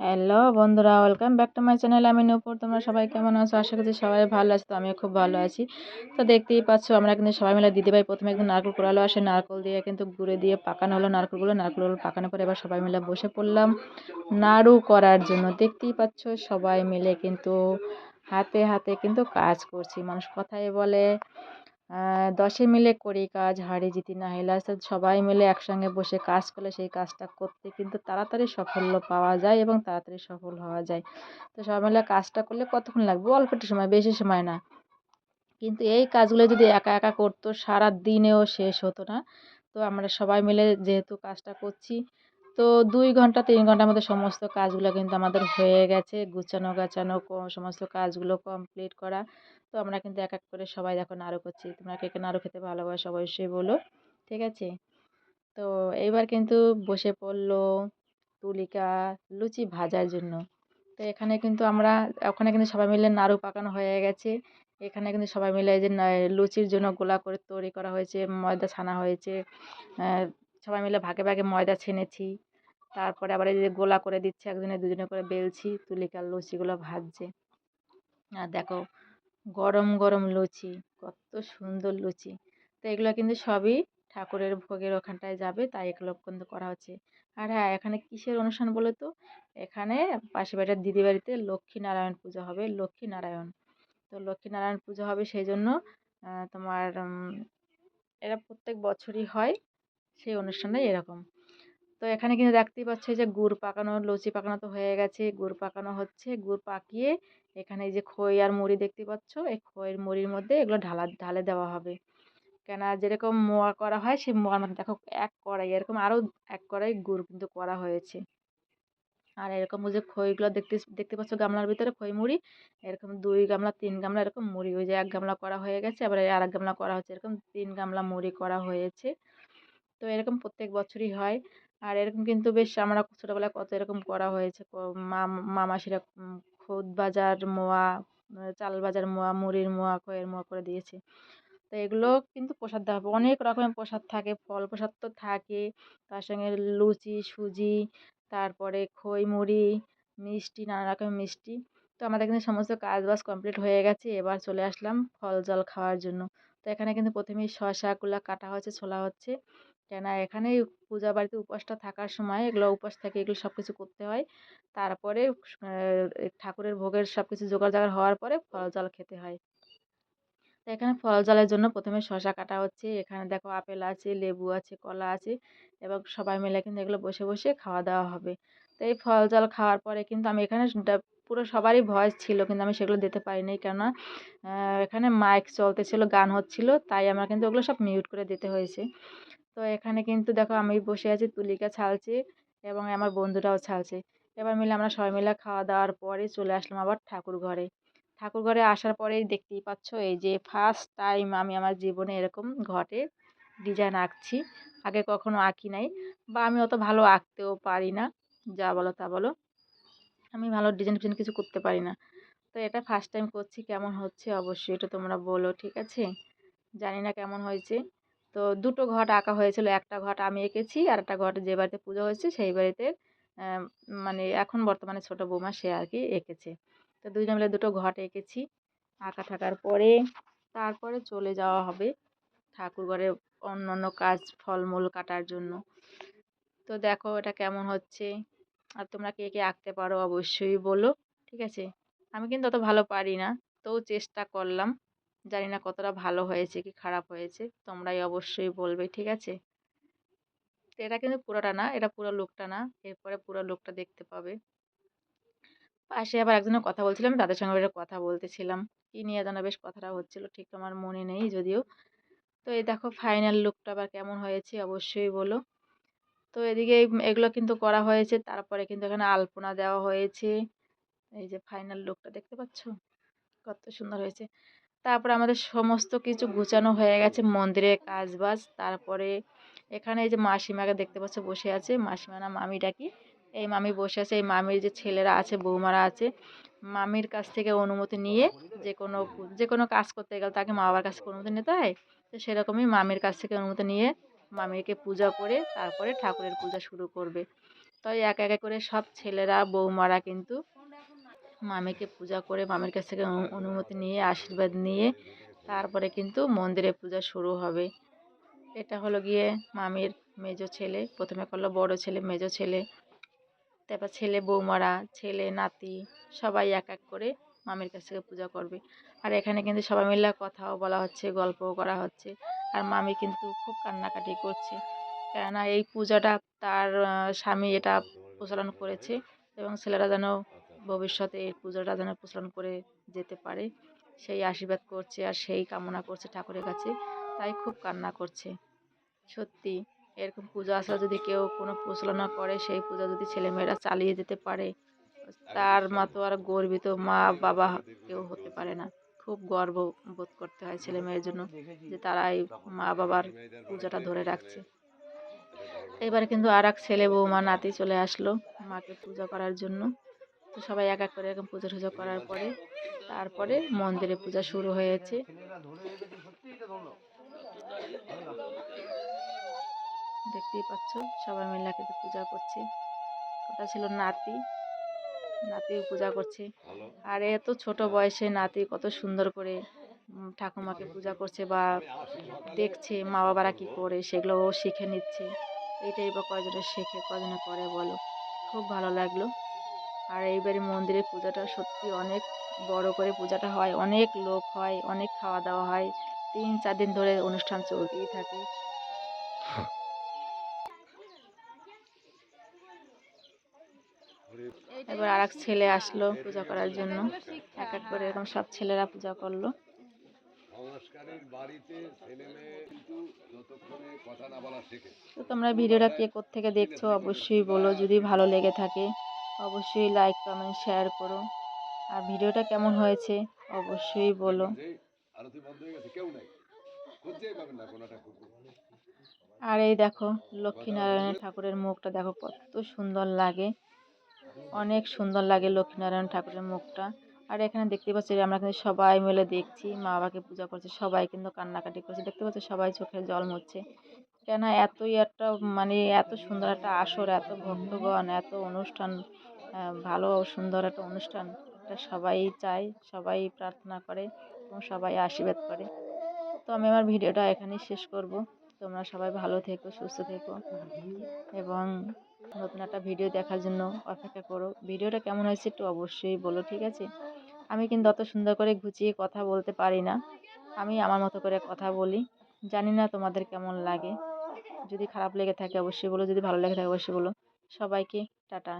Hello বন্ধুরা welcome back to my channel আমি নূপুর তোমরা সবাই কেমন আছো? আশা করছি সবাই ভালো আছো তো আমিও খুব ভালো আছি। তো দেখতেই পাচ্ছ আমরা কিন্তু সবাই মিলে দিদিভাই প্রথমে একদম নারকেল কোড়ালো আসে নারকেল দিয়ে কিন্তু গুঁড়ে দিয়ে পাকানো হলো নারকেলগুলো। নারকেলগুলো পাকানোর পরে এবার সবাই মিলে বসে পড়লাম নাড়ু করার জন্য। দেখতেই পাচ্ছ সবাই মিলে কিন্তু হাতে হাতে কিন্তু কাজ করছি। মানুষ কথাই বলে দশে মিলে করি কাজ, হাড়ি জিতি না হেলা সবাই মিলে একসঙ্গে বসে কাজ করলে সেই কাজটা করতে কিন্তু তাড়াতাড়ি সাফল্য পাওয়া যায় এবং তাড়াতাড়ি সফল হওয়া যায়। তো সবাই মিলে কাজটা করলে কতক্ষণ লাগবে? অল্প একটু সময়, বেশি সময় না। কিন্তু এই কাজগুলো যদি একা একা করতো সারা দিনেও শেষ হতো না। তো আমরা সবাই মিলে যেহেতু কাজটা করছি, তো দুই ঘণ্টা, তিন ঘণ্টার মধ্যে সমস্ত কাজগুলো কিন্তু আমাদের হয়ে গেছে। গুছানো, গাছানো সমস্ত কাজগুলো কমপ্লিট করা। তো আমরা কিন্তু এক এক করে সবাই দেখো নাড়ু করছি। তোমরা কে কে নাড়ু খেতে ভালোবাসো অবশ্যই বলো, ঠিক আছে? তো এইবার কিন্তু বসে পড়ল তুলিকা লুচি ভাজার জন্য। তো এখানে কিন্তু আমরা, ওখানে কিন্তু সবাই মিলে নাড়ু পাকানো হয়ে গেছে। এখানে কিন্তু সবাই মিলে এই যে লুচির জন্য গোলা করে তৈরি করা হয়েছে, ময়দা ছানা হয়েছে সবাই মিলে ভাগে ভাগে ময়দা ছেনেছি। তারপরে আবার এই যে গোলা করে দিচ্ছে, একজনে দুজনে করে বেলছি তুলিকার লুচিগুলো ভাজছে। আর দেখো গরম গরম লুচি, কত সুন্দর লুচি। তো এগুলো কিন্তু সবই ঠাকুরের ভোগের ওখানটায় যাবে, তাই এগুলো কিন্তু করা হচ্ছে। আর হ্যাঁ এখানে কিসের অনুষ্ঠান বলো তো? এখানে পাশে বাড়ির দিদি বাড়িতে লক্ষ্মীনারায়ণ পুজো হবে, লক্ষ্মীনারায়ণ। তো লক্ষ্মীনারায়ণ পুজো হবে সেই জন্য তোমার এরা প্রত্যেক বছরই হয়, সেই অনুষ্ঠানটা এরকম। তো এখানে কিন্তু দেখতেই পাচ্ছ যে গুড় পাকানো, লুচি পাকানো তো হয়ে গেছে। গুড় পাকানো হচ্ছে, গুড় পাকিয়ে এখানে এই যে খই আর মুড়ি দেখতে পাচ্ছ, এই খইয়ের মুড়ির মধ্যে এগুলো ঢালা, ঢালে দেওয়া হবে। কেন যেরকম মোয়া করা হয়, সেই মোয়ার মধ্যে দেখো এক কড়াই, এরকম আরও এক কড়াই গুড় কিন্তু করা হয়েছে। আর এরকম যে খইগুলো দেখতে দেখতে পাচ্ছ গামলার ভিতরে খই মুড়ি, এরকম দুই গামলা, তিন গামলা এরকম মুড়ি, ওই যে এক গামলা করা হয়ে গেছে, আবার আর এক গামলা করা হচ্ছে, এরকম তিন গামলা মুড়ি করা হয়েছে। তো এরকম প্রত্যেক বছরই হয়। আর এরকম কিন্তু বেশ আমরা ছোটোবেলায় কত এরকম করা হয়েছে। মা মাসিরা খুদ বাজার মোয়া চাল বাজার মোয়া, মুড়ির মোয়া, খয়ের মোয়া করে দিয়েছে। তো এগুলো কিন্তু প্রসাদ দেওয়া হবে। অনেক রকমের প্রসাদ থাকে, ফল প্রসাদ তো থাকে। তার সঙ্গে লুচি, সুজি, তারপরে খই, মুড়ি, মিষ্টি, নানা রকমের মিষ্টি। তো আমাদের কিন্তু সমস্ত কাজ বাজ কমপ্লিট হয়ে গেছে। এবার চলে আসলাম ফল জল খাওয়ার জন্য। তো এখানে কিন্তু প্রথমেই শশাগুলো কাটা হচ্ছে ছোলা হচ্ছে। কেন এখানে পূজা বাড়িতে উপোসটা থাকার সময় এগুলো উপোস থেকে এগুলো সব কিছু করতে হয়। তারপরে ঠাকুরের ভোগের সব কিছু জোগাড় জাগাড় হওয়ার পরে ফল জল খেতে হয়। তো এখানে ফল জলের জন্য প্রথমে শশা কাটা হচ্ছে। এখানে দেখো আপেল আছে, লেবু আছে, কলা আছে এবং সবাই মিলে কিন্তু এগুলো বসে বসে খাওয়া দাওয়া হবে। তো এই ফল জল খাওয়ার পরে কিন্তু আমি এখানে পুরো সবারই ভয়েস ছিল কিন্তু আমি সেগুলো দিতে পারিনি। কেননা এখানে মাইক চলতেছিল, গান হচ্ছিল, তাই আমার কিন্তু ওগুলো সব মিউট করে দিতে হয়েছে। তো এখানে কিন্তু দেখো আমি বসে আছি, তুলিকা ছালছে এবং আমার বন্ধুরাও ছালছে এবার মিলে আমরা সবাই মিলে খাওয়া দাওয়ার পরে চলে আসলাম আবার ঠাকুর ঘরে। ঠাকুর ঘরে আসার পরেই দেখতেই পাচ্ছ এই যে ফার্স্ট টাইম আমি আমার জীবনে এরকম ঘটে ডিজাইন আঁকছি। আগে কখনো আঁকি নাই বা আমি অত ভালো আঁকতেও পারি না, যা বলো তা বলো। আমি ভালো ডিজাইন ফিজাইন কিছু করতে পারি না। তো এটা ফার্স্ট টাইম করছি, কেমন হচ্ছে অবশ্যই এটা তোমরা বলো, ঠিক আছে? জানি না কেমন হয়েছে। তো দুটো ঘট আঁকা হয়েছিল। একটা ঘট আমি এঁকেছি আর একটা ঘট যে বাড়িতে পুজো হয়েছে সেই বাড়িতে মানে এখন বর্তমানে ছোট বৌমা সে আর কি এঁকেছে। তো দুজন মিলে দুটো ঘট এঁকেছি আঁকা থাকার পরে তারপরে চলে যাওয়া হবে ঠাকুর ঘরে অন্য অন্য কাজ, ফলমূল কাটার জন্য। তো দেখো এটা কেমন হচ্ছে। আর তোমরা কে কে আঁকতে পারো অবশ্যই বলো, ঠিক আছে? আমি কিন্তু অত ভালো পারি না তো চেষ্টা করলাম। জানি না কতটা ভালো হয়েছে কি খারাপ হয়েছে, তোমরাই অবশ্যই বলবে, ঠিক আছে? তো এটা কিন্তু পুরোটা না, এটা পুরো লুকটা না, এরপরে পুরো লুকটা দেখতে পাবে। পাশে আবার একজনের কথা বলছিলাম তাদের সঙ্গে একটা কথা বলতেছিলাম। কী নিয়ে যেন বেশ কথাটা হচ্ছিল, ঠিক আমার মনে নেই যদিও। তো এই দেখো ফাইনাল লুকটা আবার কেমন হয়েছে, অবশ্যই বলো। তো এদিকে এগুলো কিন্তু করা হয়েছে, তারপরে কিন্তু এখানে আলপনা দেওয়া হয়েছে। এই যে ফাইনাল লুকটা দেখতে পাচ্ছ? কত সুন্দর হয়েছে। তারপরে আমাদের সমস্ত কিছু গুছানো হয়ে গেছে, মন্দিরের কাজ বাজ তারপরে এখানে এই যে মাসিমাকে দেখতে পাচ্ছ বসে আছে, মাসিমা না মামি ডাকি এই মামি বসে আছে, এই মামির যে ছেলেরা আছে, বৌমারা আছে, মামির কাছ থেকে অনুমতি নিয়ে যে কোনো যে কোনো কাজ করতে গেলে তাকে মা বাবার কাছ অনুমতি নিতে হয়, তো সেরকমই মামির কাছ থেকে অনুমতি নিয়ে মামিকে পূজা করে তারপরে ঠাকুরের পূজা শুরু করবে। তাই এক এক করে সব ছেলেরা, বৌমারা কিন্তু মামিকে পূজা করে মামির কাছ থেকে অনুমতি নিয়ে, আশীর্বাদ নিয়ে তারপরে কিন্তু মন্দিরে পূজা শুরু হবে। এটা হলো গিয়ে মামির মেজো ছেলে, প্রথমে করল বড় ছেলে, মেজো ছেলে। তারপর ছেলে বৌমারা, ছেলে নাতি, সবাই এক এক করে মামির কাছ থেকে পূজা করবে। আর এখানে কিন্তু সবাই মিলে কথাও বলা হচ্ছে, গল্পও করা হচ্ছে। আর মামি কিন্তু খুব কান্নাকাটি করছে। কেননা এই পূজাটা তার স্বামী এটা প্রচলন করেছে এবং ছেলেরা যেন ভবিষ্যতে এই পূজাটা যেন প্রচলন করে যেতে পারে। সেই আশীর্বাদ করছে আর সেই কামনা করছে ঠাকুরের কাছে। তাই খুব কান্না করছে। সত্যি এরকম পুজো আসা যদি কেউ কোনো প্রচলনা করে সেই পূজা যদি ছেলেমেয়েরা চালিয়ে যেতে পারে তার মতো আর গর্বিত মা বাবা কেউ হতে পারে না। খুব গর্ব বোধ করতে হয় ছেলে মেয়ের জন্য যে তারা এই মা বাবার পূজাটা ধরে রাখছে। এবার কিন্তু আর এক ছেলে বৌমা নাতি চলে আসলো মাকে পূজা করার জন্য। তো সবাই এক এক করে এরকম পুজো টুজো করার পরে তারপরে মন্দিরে পূজা শুরু হয়েছে। দেখতেই পাচ্ছ, সবাই মিলে কিন্তু পূজা করছে। ওটা ছিল নাতি। নাতিও পূজা করছে। আর এত ছোট বয়সে নাতি কত সুন্দর করে ঠাকুমাকে পূজা করছে বা দেখছে মা বাবারা কী করে সেগুলো ও শিখে নিচ্ছে। এইটাই বা কজনে শেখে কজনে করে বলো। খুব ভালো লাগল। আর এইবারে মন্দিরের পূজাটা সত্যি অনেক বড় করে পূজাটা হয় অনেক লোক হয় অনেক খাওয়া দাওয়া হয়। তিন চার দিন ধরে অনুষ্ঠান চলতেই থাকে। এবার আর এক ছেলে আসলো পূজা করার জন্য। এক এক করে এরকম সব ছেলেরা পূজা করল। তো তোমরা ভিডিওটা কে থেকে দেখছ অবশ্যই বলো যদি ভালো লেগে থাকে। অবশ্যই লাইক কমেন্ট শেয়ার করো। আর ভিডিওটা কেমন হয়েছে অবশ্যই বলো। আর এই দেখো লক্ষ্মীনারায়ণ ঠাকুরের মুখটা দেখো কত সুন্দর লাগে। অনেক সুন্দর লাগে লক্ষ্মীনারায়ণ ঠাকুরের মুখটা। আর এখানে দেখতে পাচ্ছি আমরা কিন্তু সবাই মিলে দেখছি মা বাবাকে পূজা করছে সবাই কিন্তু কান্নাকাটি করছে। দেখতে পাচ্ছি সবাই চোখে জল মুছছে। কেন এতই একটা মানে এত সুন্দর একটা আসর, এত ভক্তগণ, এত অনুষ্ঠান ভালো সুন্দর একটা অনুষ্ঠান এটা সবাই চায়, সবাই প্রার্থনা করে এবং সবাই আশীর্বাদ করে। তো আমি আমার ভিডিওটা এখানেই শেষ করব। তোমরা সবাই ভালো থেকো, সুস্থ থেকো এবং নতুন একটা ভিডিও দেখার জন্য অপেক্ষা করো। ভিডিওটা কেমন হয়েছে একটু অবশ্যই বলো, ঠিক আছে? আমি কিন্তু অত সুন্দর করে গুছিয়ে কথা বলতে পারি না। আমি আমার মতো করে কথা বলি। জানি না তোমাদের কেমন লাগে। যদি খারাপ লেগে থাকে অবশ্যই বলো। যদি ভালো লেগে থাকে অবশ্যই বলো। সবাইকে টাটা।